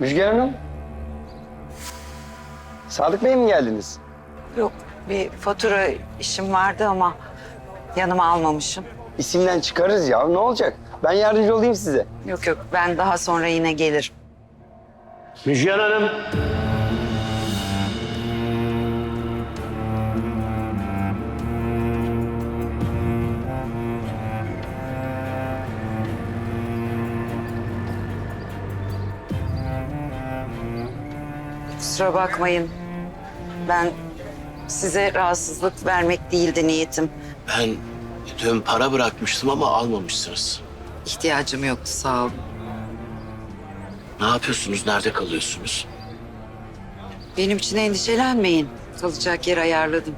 Müjgan Hanım. Sadık Bey mi geldiniz? Yok bir fatura işim vardı ama yanıma almamışım. İsimden çıkarız ya. Ne olacak? Ben yardımcı olayım size. Yok yok ben daha sonra yine gelirim. Müjgan Hanım. Kusura bakmayın. Ben size rahatsızlık vermek değildi niyetim. Ben dün para bırakmıştım ama almamışsınız. İhtiyacım yoktu sağ olun. Ne yapıyorsunuz? Nerede kalıyorsunuz? Benim için endişelenmeyin. Kalacak yer ayarladım.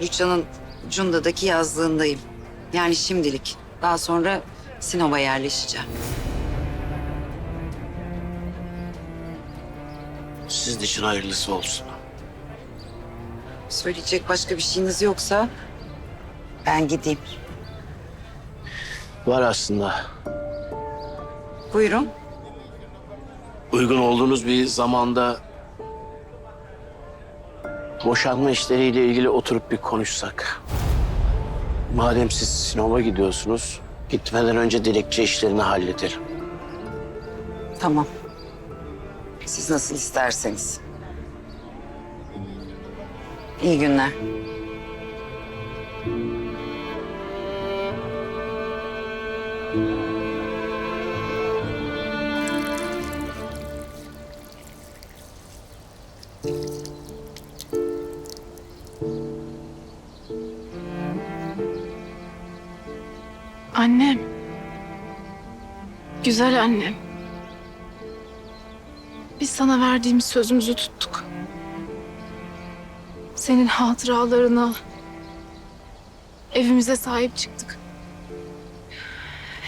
Rüçhan'ın Cunda'daki yazlığındayım. Yani şimdilik. Daha sonra Sinop'a yerleşeceğim. Sizin için hayırlısı olsun. Söyleyecek başka bir şeyiniz yoksa ben gideyim. Var aslında. Buyurun. Uygun olduğunuz bir zamanda boşanma işleriyle ilgili oturup bir konuşsak. Madem siz Sinop'a gidiyorsunuz, gitmeden önce dilekçe işlerini halledelim. Tamam. Siz nasıl isterseniz. İyi günler. Annem. Güzel annem. Sana verdiğimiz sözümüzü tuttuk. Senin hatıralarına, evimize sahip çıktık.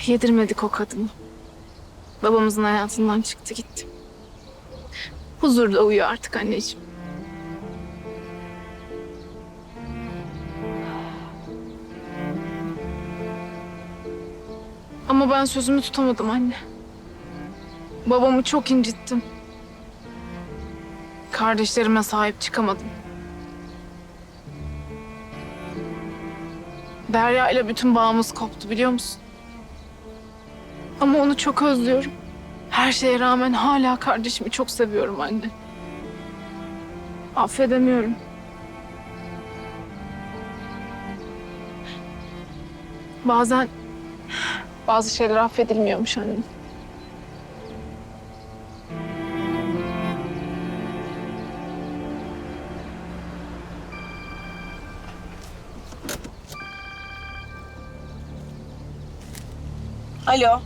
Yedirmedik o kadını. Babamızın hayatından çıktı gitti. Huzurda uyuyor artık anneciğim. Ama ben sözümü tutamadım anne. Babamı çok incittim. Kardeşlerime sahip çıkamadım. Derya ile bütün bağımız koptu biliyor musun? Ama onu çok özlüyorum. Her şeye rağmen hala kardeşimi çok seviyorum anne. Affedemiyorum. Bazen bazı şeyler affedilmiyormuş anne. Alo.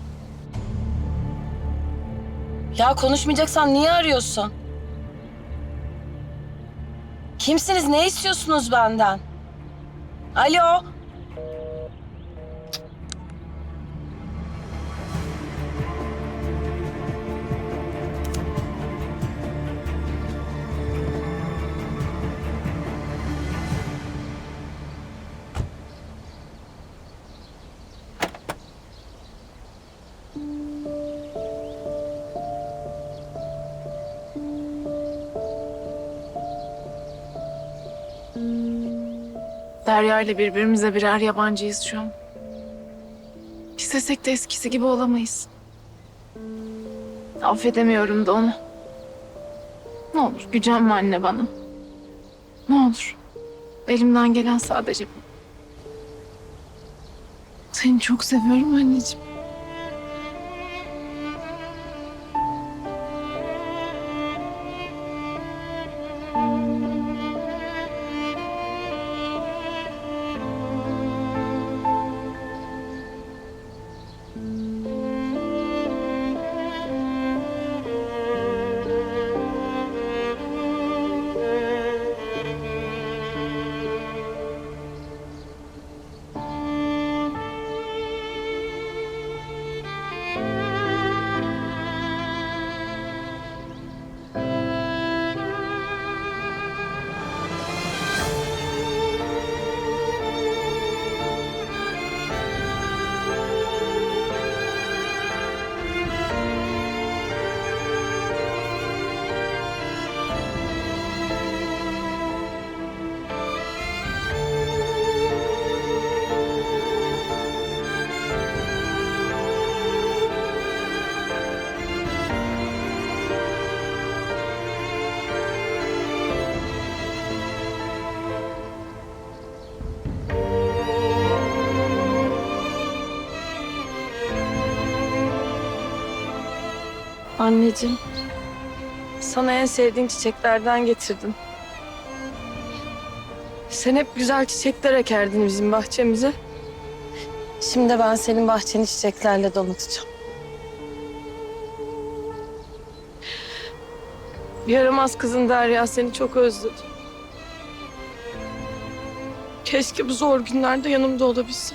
Ya konuşmayacaksan niye arıyorsun? Kimsiniz? Ne istiyorsunuz benden? Alo. Derya ile birbirimize birer yabancıyız şu an. İstesek de eskisi gibi olamayız. Affedemiyorum da onu. Ne olur gücenme anne bana. Ne olur. Elimden gelen sadece bu. Seni çok seviyorum anneciğim. Anneciğim. Sana en sevdiğin çiçeklerden getirdim. Sen hep güzel çiçekler ekerdin bizim bahçemize. Şimdi ben senin bahçeni çiçeklerle donatacağım. Yaramaz kızın Derya seni çok özledi. Keşke bu zor günlerde yanımda olabilse.